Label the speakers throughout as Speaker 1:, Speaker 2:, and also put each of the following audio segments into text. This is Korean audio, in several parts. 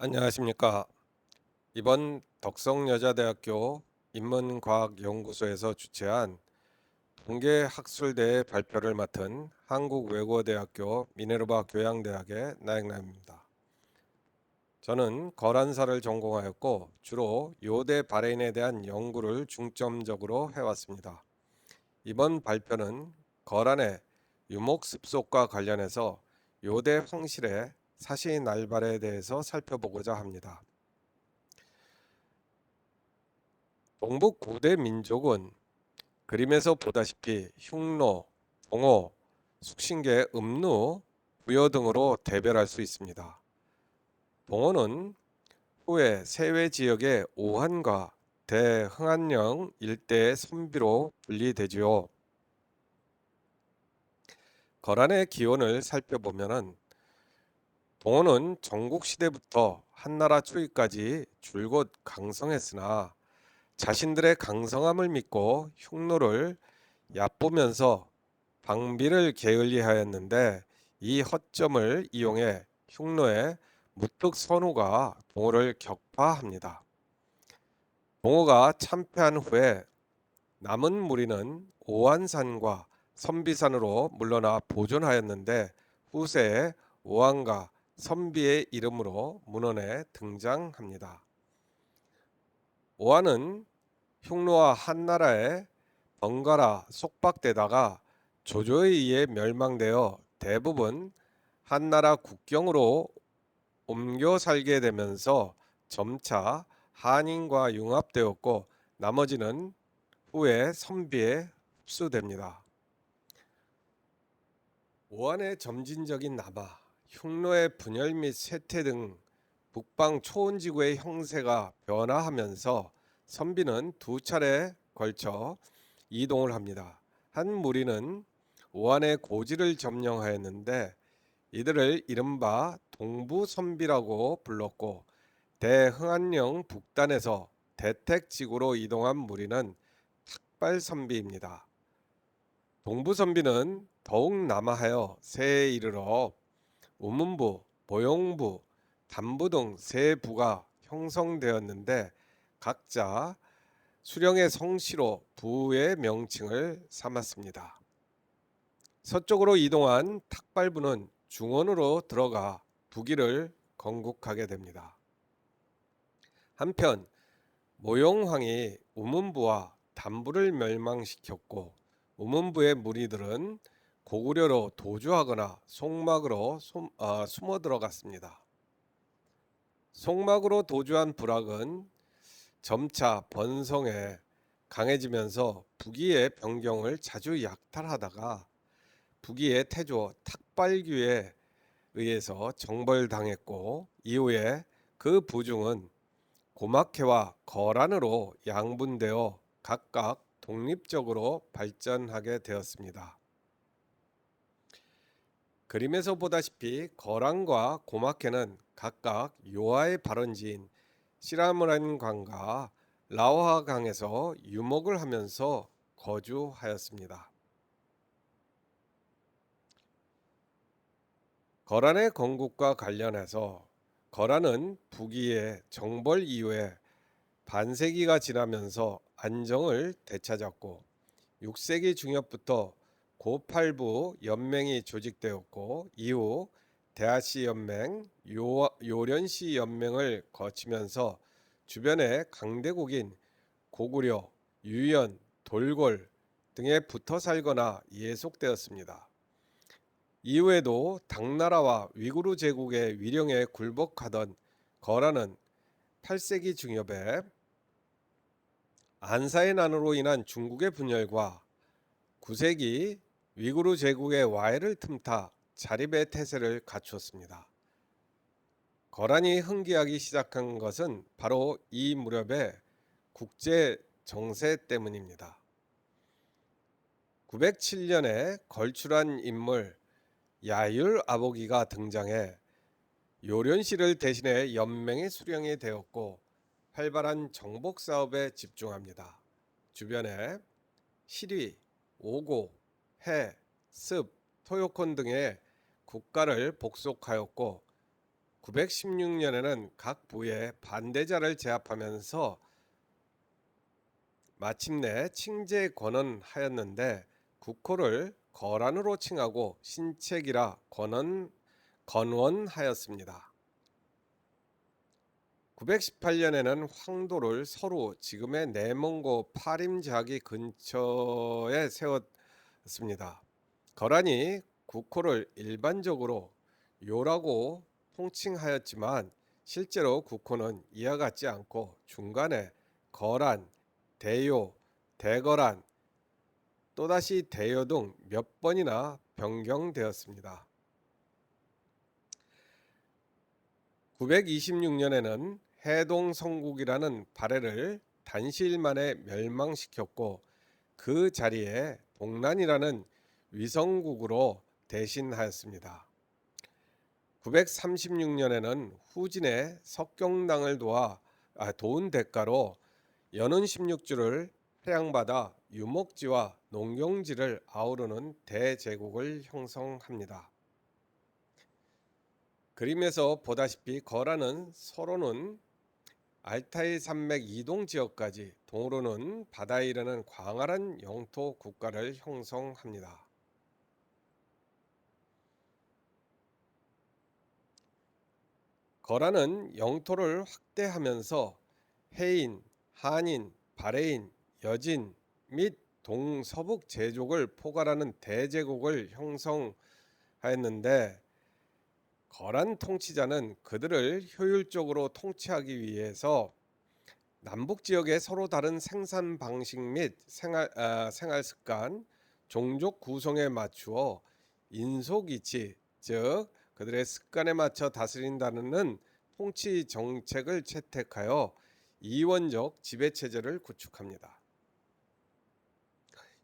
Speaker 1: 안녕하십니까. 이번 덕성여자대학교 인문과학연구소에서 주최한 동계학술대회 발표를 맡은 한국외국어대학교 미네르바 교양대학의 나영남입니다. 저는 거란사를 전공하였고 주로 요대 발해인에 대한 연구를 중점적으로 해왔습니다. 이번 발표는 거란의 유목습속과 관련해서 요대 황실의 사시 날발에 대해서 살펴보고자 합니다. 동북 고대 민족은 그림에서 보다시피 흉노, 봉호, 숙신계, 음루, 부여 등으로 대별할 수 있습니다. 봉호는 후에 세외 지역의 오한과 대흥안령 일대의 선비로 분리되지요. 거란의 기원을 살펴보면은 동호는 전국 시대부터 한나라 초기까지 줄곧 강성했으나 자신들의 강성함을 믿고 흉노를 얕보면서 방비를 게을리하였는데 이 허점을 이용해 흉노의 무뚝 선우가 동호를 격파합니다. 동호가 참패한 후에 남은 무리는 오한산과 선비산으로 물러나 보존하였는데 후세에 오한과 선비의 이름으로 문헌에 등장합니다. 오한은 흉노와 한나라에 번갈아 속박되다가 조조에 의해 멸망되어 대부분 한나라 국경으로 옮겨 살게 되면서 점차 한인과 융합되었고 나머지는 후에 선비에 흡수됩니다. 오한의 점진적인 남하, 흉노의 분열 및 쇠퇴 등 북방 초원지구의 형세가 변화하면서 선비는 두 차례 걸쳐 이동을 합니다. 한 무리는 오한의 고지를 점령하였는데 이들을 이른바 동부선비라고 불렀고 대흥안령 북단에서 대택지구로 이동한 무리는 탁발선비입니다. 동부선비는 더욱 남하하여 새에 이르러 우문부, 보용부, 단부 등 세 부가 형성되었는데 각자 수령의 성시로 부의 명칭을 삼았습니다. 서쪽으로 이동한 탁발부는 중원으로 들어가 북위를 건국하게 됩니다. 한편 모용황이 우문부와 단부를 멸망시켰고 우문부의 무리들은 고구려로 도주하거나 송막으로 숨, 어, 숨어 들어갔습니다. 송막으로 도주한 부락은 점차 번성에 강해지면서 북위의 변경을 자주 약탈하다가 북위의 태조 탁발규에 의해서 정벌당했고 이후에 그 부중은 고막해와 거란으로 양분되어 각각 독립적으로 발전하게 되었습니다. 그림에서 보다시피 거란과 고마케는 각각 요하의 발원지인 시라무란강과 라오하강에서 유목을 하면서 거주하였습니다. 거란의 건국과 관련해서 거란은 북위의 정벌 이후에 반세기가 지나면서 안정을 되찾았고 6세기 중엽부터 고팔부 연맹이 조직되었고 이후 대하시 연맹, 요, 요련시 연맹을 거치면서 주변의 강대국인 고구려, 유연, 돌골 등에 붙어 살거나 예속되었습니다. 이후에도 당나라와 위구르 제국의 위령에 굴복하던 거란은 8세기 중엽에 안사의 난으로 인한 중국의 분열과 9세기 위구르 제국의 와해를 틈타 자립의 태세를 갖추었습니다. 거란이 흥기하기 시작한 것은 바로 이 무렵의 국제 정세 때문입니다. 907년에 걸출한 인물 야율 아보기가 등장해 요련시를 대신해 연맹의 수령이 되었고 활발한 정복 사업에 집중합니다. 주변에 시리, 오고, 해, 습, 토요콘 등의 국가를 복속하였고 916년에는 각 부의 반대자를 제압하면서 마침내 칭제 권언하였는데 국호를 거란으로 칭하고 신책이라 권언 건원하였습니다. 918년에는 황도를 서로 지금의 내몽고 파림자기 근처에 세웠 습니다. 거란이 국호를 일반적으로 요라고 통칭하였지만 실제로 국호는 이와 같지 않고 중간에 거란, 대요, 대거란, 또다시 대요 등 몇 번이나 변경되었습니다. 926년에는 해동 성국이라는 발해를 단시일 만에 멸망시켰고 그 자리에 동란이라는 위성국으로 대신하였습니다. 936년에는 후진의 석경당을 도와 아, 도운 대가로 연운 16주를 회양받아 유목지와 농경지를 아우르는 대제국을 형성합니다. 그림에서 보다시피 거란은 서로는 알타이 산맥 이동 지역까지 동으로는 바다에 이르는 광활한 영토 국가를 형성합니다. 거란은 영토를 확대하면서 해인, 한인, 바레인, 여진 및 동서북 제족을 포괄하는 대제국을 형성하였는데 거란 통치자는 그들을 효율적으로 통치하기 위해서 남북 지역의 서로 다른 생산 방식 및 생활, 아, 생활 습관, 종족 구성에 맞추어 인속이치, 즉 그들의 습관에 맞춰 다스린다는 통치 정책을 채택하여 이원적 지배 체제를 구축합니다.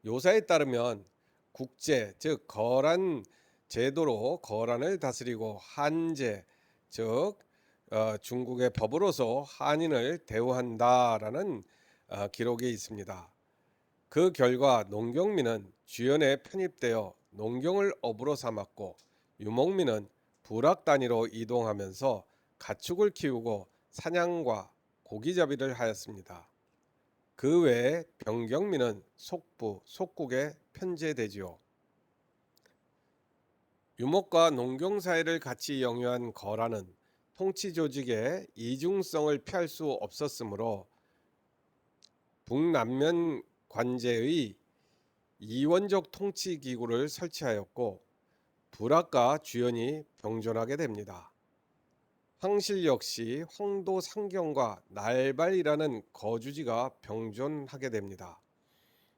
Speaker 1: 요사에 따르면 국제 즉 거란 제도로 거란을 다스리고 한제 즉 어, 중국의 법으로서 한인을 대우한다라는 어, 기록이 있습니다. 그 결과 농경민은 주연에 편입되어 농경을 업으로 삼았고 유목민은 부락 단위로 이동하면서 가축을 키우고 사냥과 고기잡이를 하였습니다. 그 외에 병경민은 속부, 속국에 편제되지요. 유목과 농경 사회를 같이 영유한 거란은 통치 조직의 이중성을 피할 수 없었으므로 북남면 관제의 이원적 통치 기구를 설치하였고 불악과 주연이 병존하게 됩니다. 황실 역시 황도 상경과 날발이라는 거주지가 병존하게 됩니다.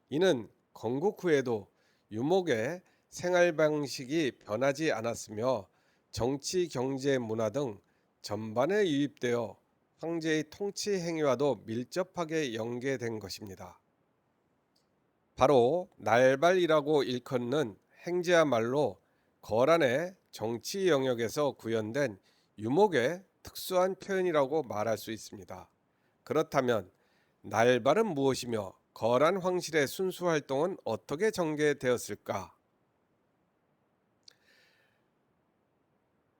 Speaker 1: 이는 건국 후에도 유목의 생활 방식이 변하지 않았으며 정치, 경제, 문화 등 전반에 유입되어 황제의 통치 행위와도 밀접하게 연계된 것입니다. 바로 날발이라고 일컫는 행제야말로 거란의 정치 영역에서 구현된 유목의 특수한 표현이라고 말할 수 있습니다. 그렇다면 날발은 무엇이며 거란 황실의 순수 활동은 어떻게 전개되었을까?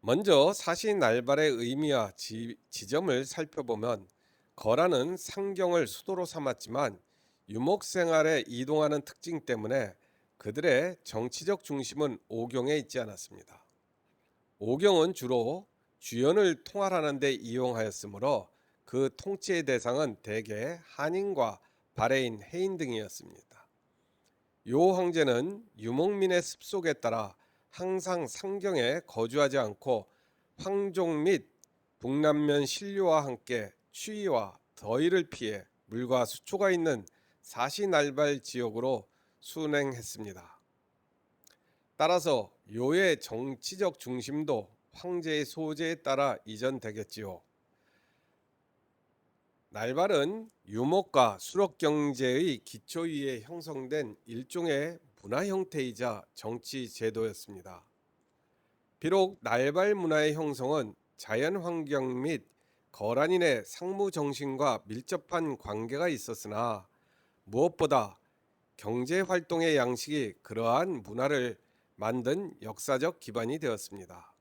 Speaker 1: 먼저 사신 날발의 의미와 지, 지점을 살펴보면 거란은 상경을 수도로 삼았지만 유목 생활에 이동하는 특징 때문에 그들의 정치적 중심은 오경에 있지 않았습니다. 오경은 주로 주연을 통할하는 데 이용하였으므로 그 통치의 대상은 대개 한인과 바레인, 해인 등이었습니다. 요 황제는 유목민의 습속에 따라 항상 상경에 거주하지 않고 황종 및 북남면 신류와 함께 추위와 더위를 피해 물과 수초가 있는 사시날발 지역으로 순행했습니다. 따라서 요의 정치적 중심도 황제의 소재에 따라 이전되겠지요. 날발은 유목과 수록 경제의 기초 위에 형성된 일종의 문화 형태이자 정치 제도였습니다. 비록 날발 문화의 형성은 자연 환경 및 거란인의 상무 정신과 밀접한 관계가 있었으나 무엇보다 경제 활동의 양식이 그러한 문화를 만든 역사적 기반이 되었습니다.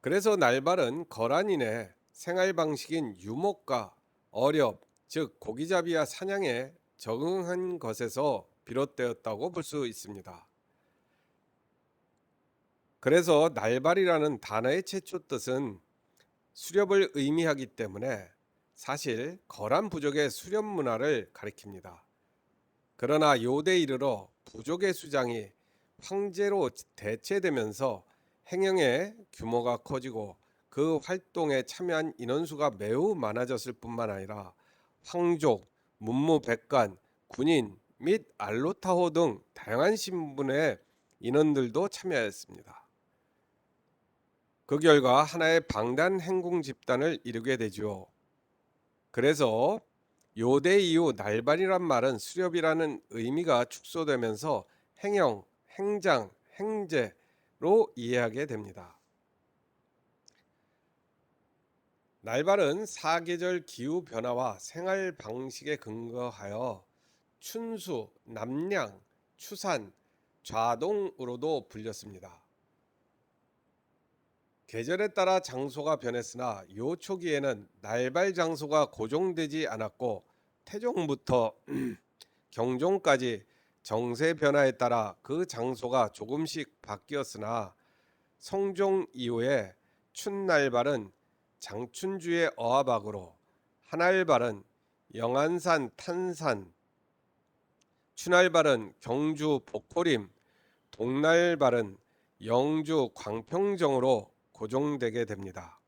Speaker 1: 그래서 날발은 거란인의 생활 방식인 유목과 어렵, 즉 고기잡이와 사냥에 적응한 것에서 비롯되었다고 볼 수 있습니다. 그래서 날발이라는 단어의 최초 뜻은 수렵을 의미하기 때문에 사실 거란 부족의 수렵 문화를 가리킵니다. 그러나 요대 이르러 부족의 수장이 황제로 대체되면서 행영의 규모가 커지고 그 활동에 참여한 인원수가 매우 많아졌을 뿐만 아니라 황족, 문무백관, 군인 및 알로타호 등 다양한 신분의 인원들도 참여했습니다. 그 결과 하나의 방단 행궁 집단을 이루게 되죠. 그래서 요대 이후 날발이란 말은 수렵이라는 의미가 축소되면서 행영, 행장, 행제로 이해하게 됩니다. 날발은 사계절 기후 변화와 생활 방식에 근거하여 춘수, 남량, 추산, 좌동으로도 불렸습니다. 계절에 따라 장소가 변했으나 요 초기에는 날발 장소가 고정되지 않았고 태종부터 경종까지 정세 변화에 따라 그 장소가 조금씩 바뀌었으나 성종 이후에 춘날발은 장춘주의 어하박으로 한알발은 영안산 탄산 춘알발은 경주 복호림 동날발은 영주 광평정으로 고정되게 됩니다.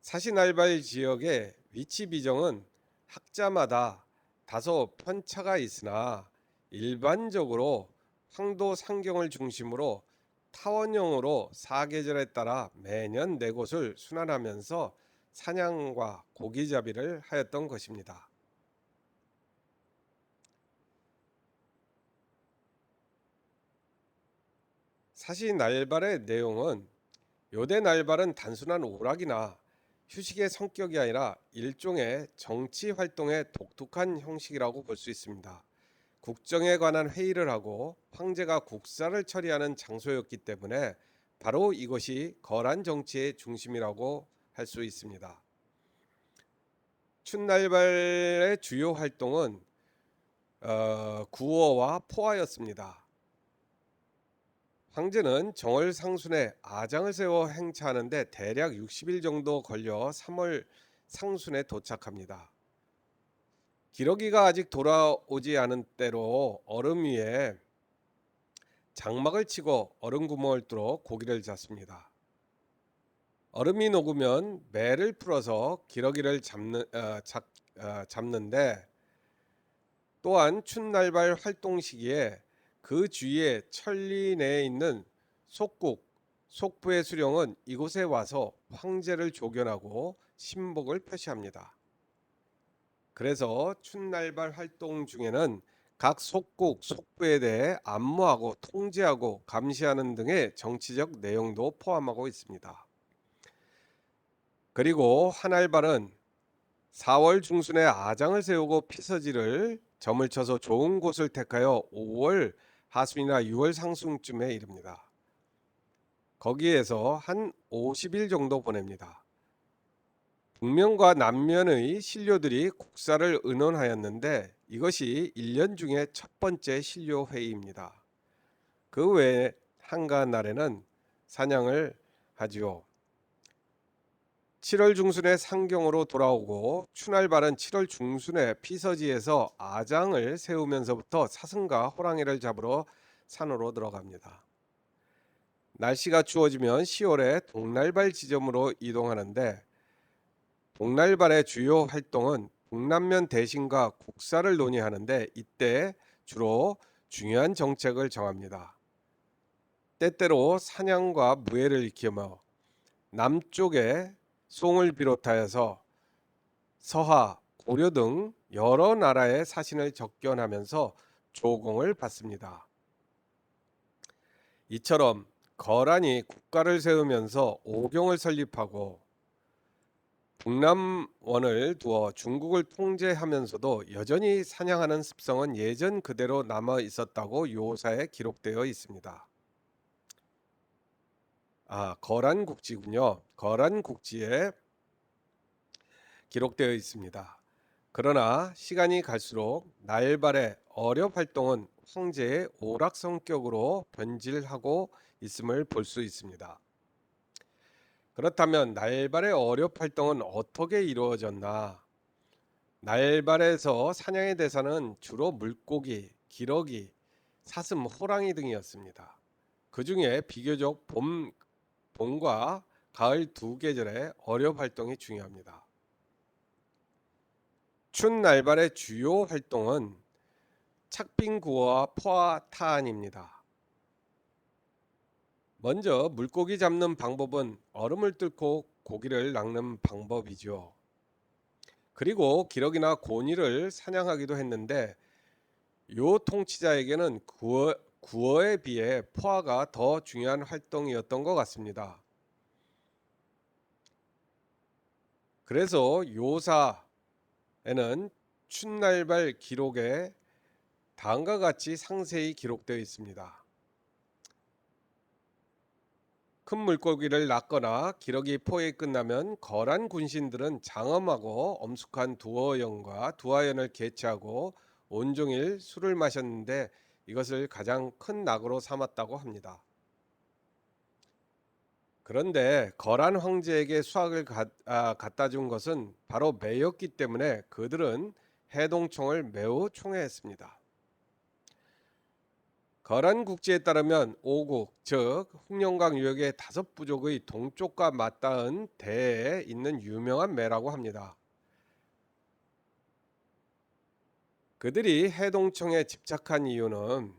Speaker 1: 사시날발 지역의 위치 비정은 학자마다 다소 편차가 있으나 일반적으로 황도 상경을 중심으로 타원형으로 사계절에 따라 매년 네 곳을 순환하면서 사냥과 고기잡이를 하였던 것입니다. 사실 날발의 내용은 요대 날발은 단순한 오락이나 휴식의 성격이 아니라 일종의 정치 활동의 독특한 형식이라고 볼 수 있습니다. 국정에 관한 회의를 하고 황제가 국사를 처리하는 장소였기 때문에 바로 이것이 거란 정치의 중심이라고 할 수 있습니다. 춘날발의 주요 활동은 어, 구어와 포화였습니다. 황제는 정월 상순에 아장을 세워 행차하는데 대략 60일 정도 걸려 3월 상순에 도착합니다. 기러기가 아직 돌아오지 않은 때로 얼음 위에 장막을 치고 얼음 구멍을 뚫어 고기를 잡습니다. 얼음이 녹으면 매를 풀어서 기러기를 잡는, 어, 잡, 어, 잡는데 또한 춘날발 활동 시기에 그 주위에 천리 내에 있는 속국, 속부의 수령은 이곳에 와서 황제를 조견하고 신복을 표시합니다. 그래서 춘날발 활동 중에는 각 속국, 속부에 대해 안무하고 통제하고 감시하는 등의 정치적 내용도 포함하고 있습니다. 그리고 한알발은 4월 중순에 아장을 세우고 피서지를 점을 쳐서 좋은 곳을 택하여 5월 하순이나 6월 상순쯤에 이릅니다. 거기에서 한 50일 정도 보냅니다. 북면과 남면의 신료들이 국사를 의논하였는데 이것이 1년 중에 첫 번째 신료 회의입니다. 그 외에 한가 날에는 사냥을 하지요. 7월 중순에 상경으로 돌아오고 추날발은 7월 중순에 피서지에서 아장을 세우면서부터 사슴과 호랑이를 잡으러 산으로 들어갑니다. 날씨가 추워지면 10월에 동날발 지점으로 이동하는데 복날발의 주요 활동은 북남면 대신과 국사를 논의하는데 이때 주로 중요한 정책을 정합니다. 때때로 사냥과 무예를 익히며 남쪽에 송을 비롯하여서 서하, 고려 등 여러 나라의 사신을 접견하면서 조공을 받습니다. 이처럼 거란이 국가를 세우면서 오경을 설립하고 북남원을 두어 중국을 통제하면서도 여전히 사냥하는 습성은 예전 그대로 남아 있었다고 요사에 기록되어 있습니다. 아, 거란 국지군요. 거란 국지에 기록되어 있습니다. 그러나 시간이 갈수록 날발의 어렵 활동은 황제의 오락 성격으로 변질하고 있음을 볼 수 있습니다. 그렇다면 날발의 어렵 활동은 어떻게 이루어졌나? 날발에서 사냥의 대상은 주로 물고기, 기러기, 사슴, 호랑이 등이었습니다. 그 중에 비교적 봄, 봄과 가을 두 계절의 어렵 활동이 중요합니다. 춘 날발의 주요 활동은 착빙 구어와 포화 타안입니다. 먼저 물고기 잡는 방법은 얼음을 뚫고 고기를 낚는 방법이죠. 그리고 기러기나 고니를 사냥하기도 했는데 요 통치자에게는 구어, 구어에 비해 포화가 더 중요한 활동이었던 것 같습니다. 그래서 요사에는 춘날발 기록에 다음과 같이 상세히 기록되어 있습니다. 큰 물고기를 낚거나 기러기 포획이 끝나면 거란 군신들은 장엄하고 엄숙한 두어연과 두화연을 개최하고 온종일 술을 마셨는데 이것을 가장 큰 낙으로 삼았다고 합니다. 그런데 거란 황제에게 수학을 가, 아, 갖다 준 것은 바로 매였기 때문에 그들은 해동총을 매우 총애했습니다. 거란 국지에 따르면 오국 즉 흑룡강 유역의 다섯 부족의 동쪽과 맞닿은 대에 있는 유명한 매라고 합니다. 그들이 해동청에 집착한 이유는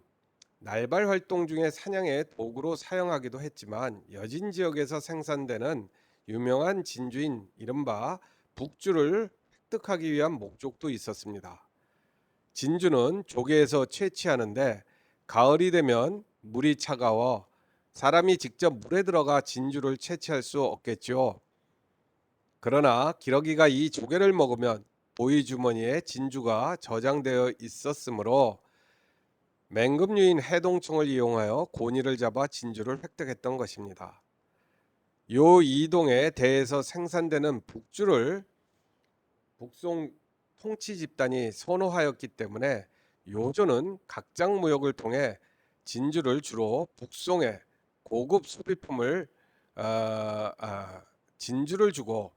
Speaker 1: 날발 활동 중에 사냥의 도구로 사용하기도 했지만 여진 지역에서 생산되는 유명한 진주인 이른바 북주를 획득하기 위한 목적도 있었습니다. 진주는 조개에서 채취하는데 가을이 되면 물이 차가워 사람이 직접 물에 들어가 진주를 채취할 수 없겠죠. 그러나 기러기가 이 조개를 먹으면 보이 주머니에 진주가 저장되어 있었으므로 맹금류인 해동청을 이용하여 고니를 잡아 진주를 획득했던 것입니다. 요 이동에 대해서 생산되는 북주를 북송 통치 집단이 선호하였기 때문에 요조는 각장 무역을 통해 진주를 주로 북송해 고급 소비품을 아, 아, 진주를 주고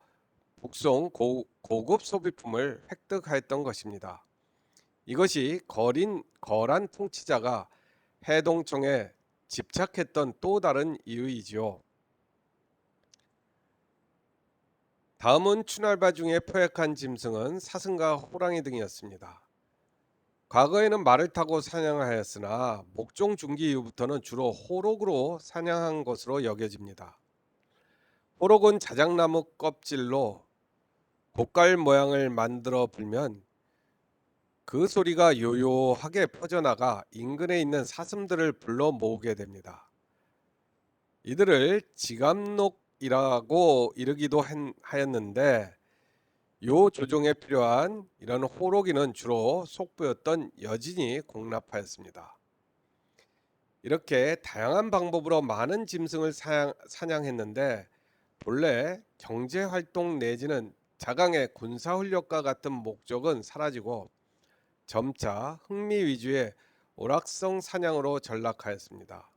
Speaker 1: 북송 고, 고급 소비품을 획득하였던 것입니다. 이것이 거린 거란 통치자가 해동청에 집착했던 또 다른 이유이지요. 다음은 추날바 중에 포획한 짐승은 사슴과 호랑이 등이었습니다. 과거에는 말을 타고 사냥하였으나 목종 중기 이후부터는 주로 호록으로 사냥한 것으로 여겨집니다. 호록은 자작나무 껍질로 곡갈 모양을 만들어 불면 그 소리가 요요하게 퍼져나가 인근에 있는 사슴들을 불러 모으게 됩니다. 이들을 지감록이라고 이르기도 하였는데 요 조종에 필요한 이런 호로기는 주로 속부였던 여진이 공납하였습니다. 이렇게 다양한 방법으로 많은 짐승을 사냥, 사냥했는데 본래 경제 활동 내지는 자강의 군사 훈련과 같은 목적은 사라지고 점차 흥미 위주의 오락성 사냥으로 전락하였습니다.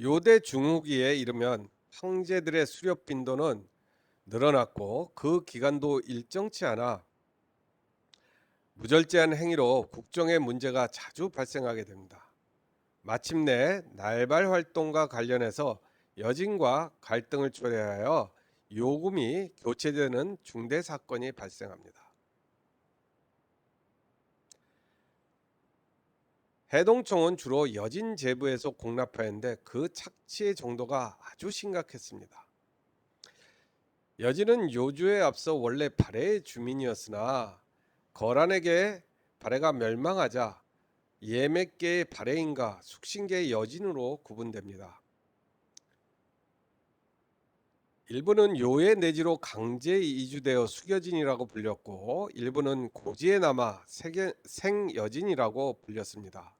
Speaker 1: 요대 중후기에 이르면 황제들의 수렵 빈도는 늘어났고 그 기간도 일정치 않아 무절제한 행위로 국정의 문제가 자주 발생하게 됩니다. 마침내 날발 활동과 관련해서 여진과 갈등을 초래하여 요금이 교체되는 중대 사건이 발생합니다. 해동청은 주로 여진 제부에서 공납하였는데 그 착취의 정도가 아주 심각했습니다. 여진은 요주에 앞서 원래 발해의 주민이었으나 거란에게 발해가 멸망하자 예맥계의 발해인과 숙신계의 여진으로 구분됩니다. 일부는 요의 내지로 강제 이주되어 수겨진이라고 불렸고 일부는 고지에 남아 생여진이라고 불렸습니다.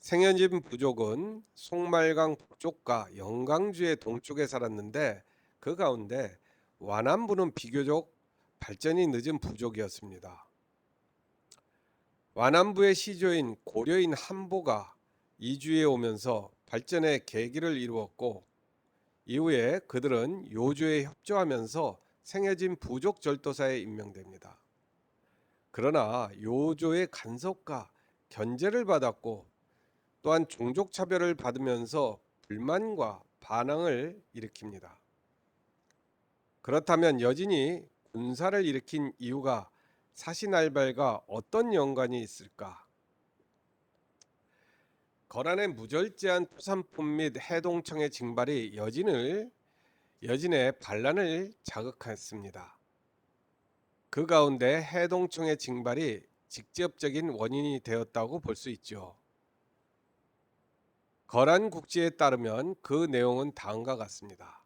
Speaker 1: 생현진 부족은 송말강 북쪽과 영강주의 동쪽에 살았는데 그 가운데 완안부는 비교적 발전이 늦은 부족이었습니다. 완안부의 시조인 고려인 한보가 이주에 오면서 발전의 계기를 이루었고 이후에 그들은 요조에 협조하면서 생해진 부족 절도사에 임명됩니다. 그러나 요조의 간섭과 견제를 받았고 또한 종족 차별을 받으면서 불만과 반항을 일으킵니다. 그렇다면 여진이 군사를 일으킨 이유가 사신알발과 어떤 연관이 있을까? 거란의 무절제한 토산품 및 해동청의 징발이 여진을 여진의 반란을 자극했습니다. 그 가운데 해동청의 징발이 직접적인 원인이 되었다고 볼 수 있죠. 거란 국지에 따르면 그 내용은 다음과 같습니다.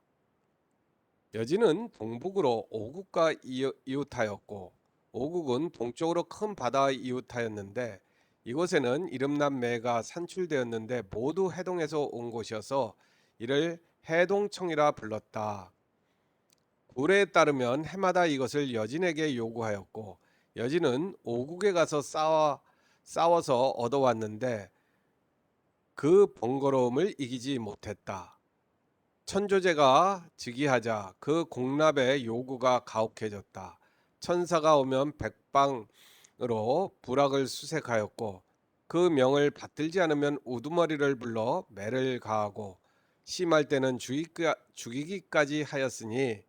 Speaker 1: 여진은 동북으로 오국과 이웃- 이웃하였고 오국은 동쪽으로 큰 바다와 이웃하였는데 이곳에는 이름난 매가 산출되었는데 모두 해동에서 온 곳이어서 이를 해동청이라 불렀다. 구례에 따르면 해마다 이것을 여진에게 요구하였고 여진은 오국에 가서 싸워 싸워서 얻어왔는데 그 번거로움을 이기지 못했다. 천조제가 즉위하자 그 공납의 요구가 가혹해졌다. 천사가 오면 백방 으로 부락을 수색하였고 그 명을 받들지 않으면 우두머리를 불러 매를 가하고 심할 때는 죽이기까지 하였으니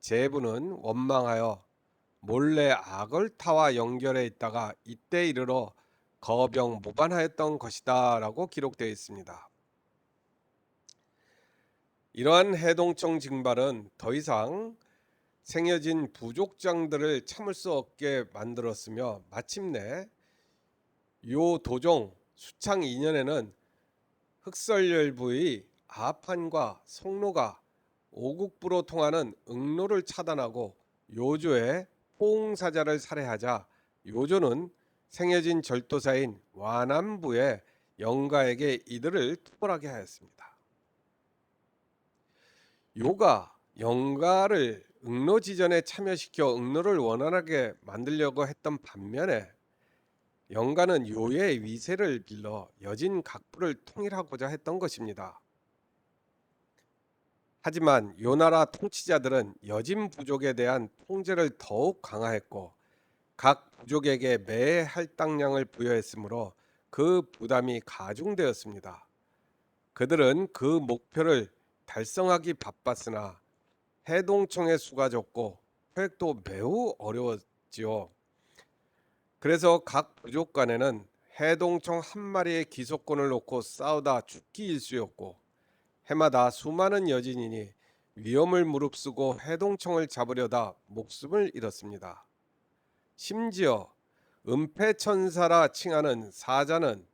Speaker 1: 제부는 원망하여 몰래 아걸타와 연결해 있다가 이때 이르러 거병 모반하였던 것이다라고 기록되어 있습니다. 이러한 해동청 징발은 더 이상 생겨진 부족장들을 참을 수 없게 만들었으며 마침내 요 도종 수창 2년에는 흑설열부의 아판과 송로가 오국부로 통하는 응로를 차단하고 요조의 포옹사자를 살해하자 요조는 생여진 절도사인 완안부의 영가에게 이들을 투벌하게 하였습니다. 요가 영가를 응로지전에 참여시켜 응로를 원활하게 만들려고 했던 반면에 영가는 요의 위세를 빌러 여진 각부를 통일하고자 했던 것입니다. 하지만 요나라 통치자들은 여진 부족에 대한 통제를 더욱 강화했고 각 부족에게 매 할당량을 부여했으므로 그 부담이 가중되었습니다. 그들은 그 목표를 달성하기 바빴으나 해동청의 수가 적고 획도 매우 어려웠지요. 그래서 각 부족 간에는 해동청 한 마리의 기소권을 놓고 싸우다 죽기 일쑤였고 해마다 수많은 여진인이 위험을 무릅쓰고 해동청을 잡으려다 목숨을 잃었습니다. 심지어 은폐천사라 칭하는 사자는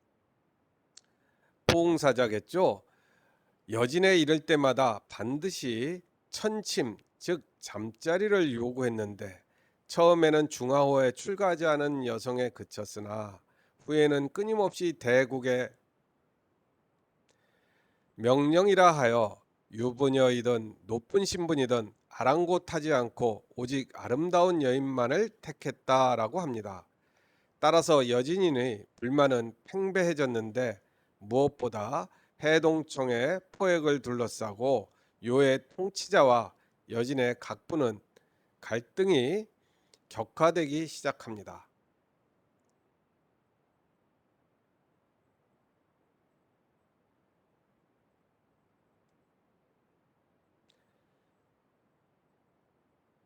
Speaker 1: 포옹사자겠죠. 여진에 이를 때마다 반드시 천침 즉 잠자리를 요구했는데 처음에는 중하호에 출가하지 않은 여성에 그쳤으나 후에는 끊임없이 대국의 명령이라 하여 유부녀이든 높은 신분이든 아랑곳하지 않고 오직 아름다운 여인만을 택했다라고 합니다. 따라서 여진인의 불만은 팽배해졌는데 무엇보다 해동청의 포획을 둘러싸고 요의 통치자와 여진의 각부는 갈등이 격화되기 시작합니다.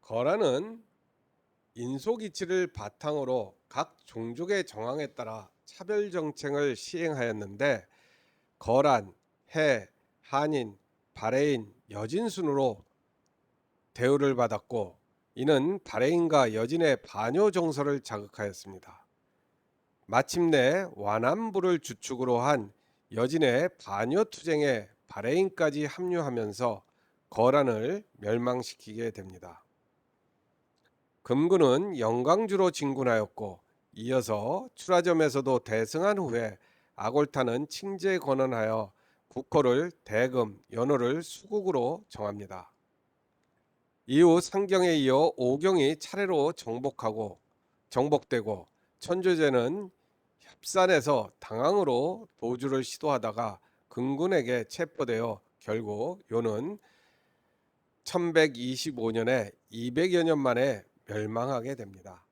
Speaker 1: 거란은 인소기치를 바탕으로 각 종족의 정황에 따라 차별 정책을 시행하였는데 거란, 해, 한인, 바레인, 여진 순으로 대우를 받았고 이는 바레인과 여진의 반요 정서를 자극하였습니다. 마침내 완안부를 주축으로 한 여진의 반요 투쟁에 바레인까지 합류하면서 거란을 멸망시키게 됩니다. 금군은 영광주로 진군하였고 이어서 출하점에서도 대승한 후에 아골타는 칭제에 권한하여 국호를 대금, 연호를 수국으로 정합니다. 이후 상경에 이어 오경이 차례로 정복하고 정복되고 천조제는 협산에서 당항으로 도주를 시도하다가 근군에게 체포되어 결국 요는 1125년에 200여 년 만에 멸망하게 됩니다.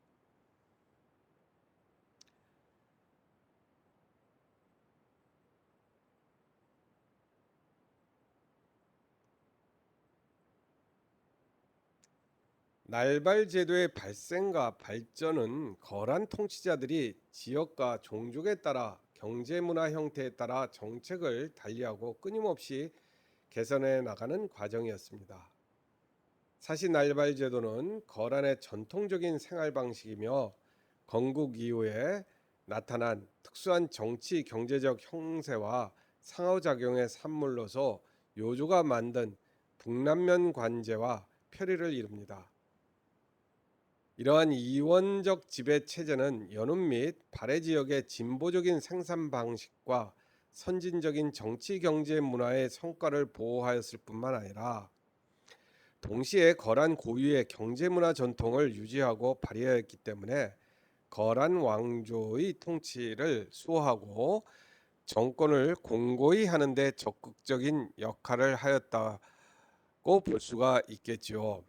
Speaker 1: 날발 제도의 발생과 발전은 거란 통치자들이 지역과 종족에 따라 경제 문화 형태에 따라 정책을 달리하고 끊임없이 개선해 나가는 과정이었습니다. 사시 날발 제도는 거란의 전통적인 생활 방식이며 건국 이후에 나타난 특수한 정치 경제적 형세와 상호작용의 산물로서 요조가 만든 북남면 관제와 표리를 이룹니다. 이러한 이원적 지배 체제는 연운 및 발해 지역의 진보적인 생산 방식과 선진적인 정치 경제 문화의 성과를 보호하였을 뿐만 아니라 동시에 거란 고유의 경제 문화 전통을 유지하고 발휘하였기 때문에 거란 왕조의 통치를 수호하고 정권을 공고히 하는 데 적극적인 역할을 하였다고 볼 수가 있겠지요.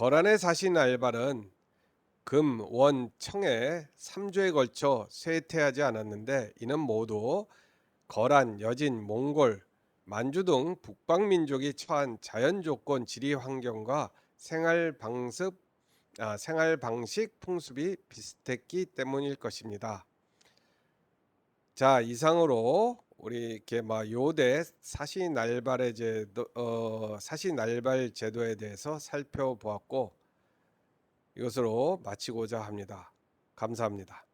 Speaker 1: 거란의 사신 알발은 금, 원, 청에 3조에 걸쳐 쇠퇴하지 않았는데 이는 모두 거란, 여진, 몽골, 만주 등 북방 민족이 처한 자연 조건, 지리 환경과 생활 방습, 아, 생활 방식, 풍습이 비슷했기 때문일 것입니다. 자, 이상으로 우리 이렇게 막 요대 사시 날발의 제도 어 사시 날발 제도에 대해서 살펴보았고 이것으로 마치고자 합니다. 감사합니다.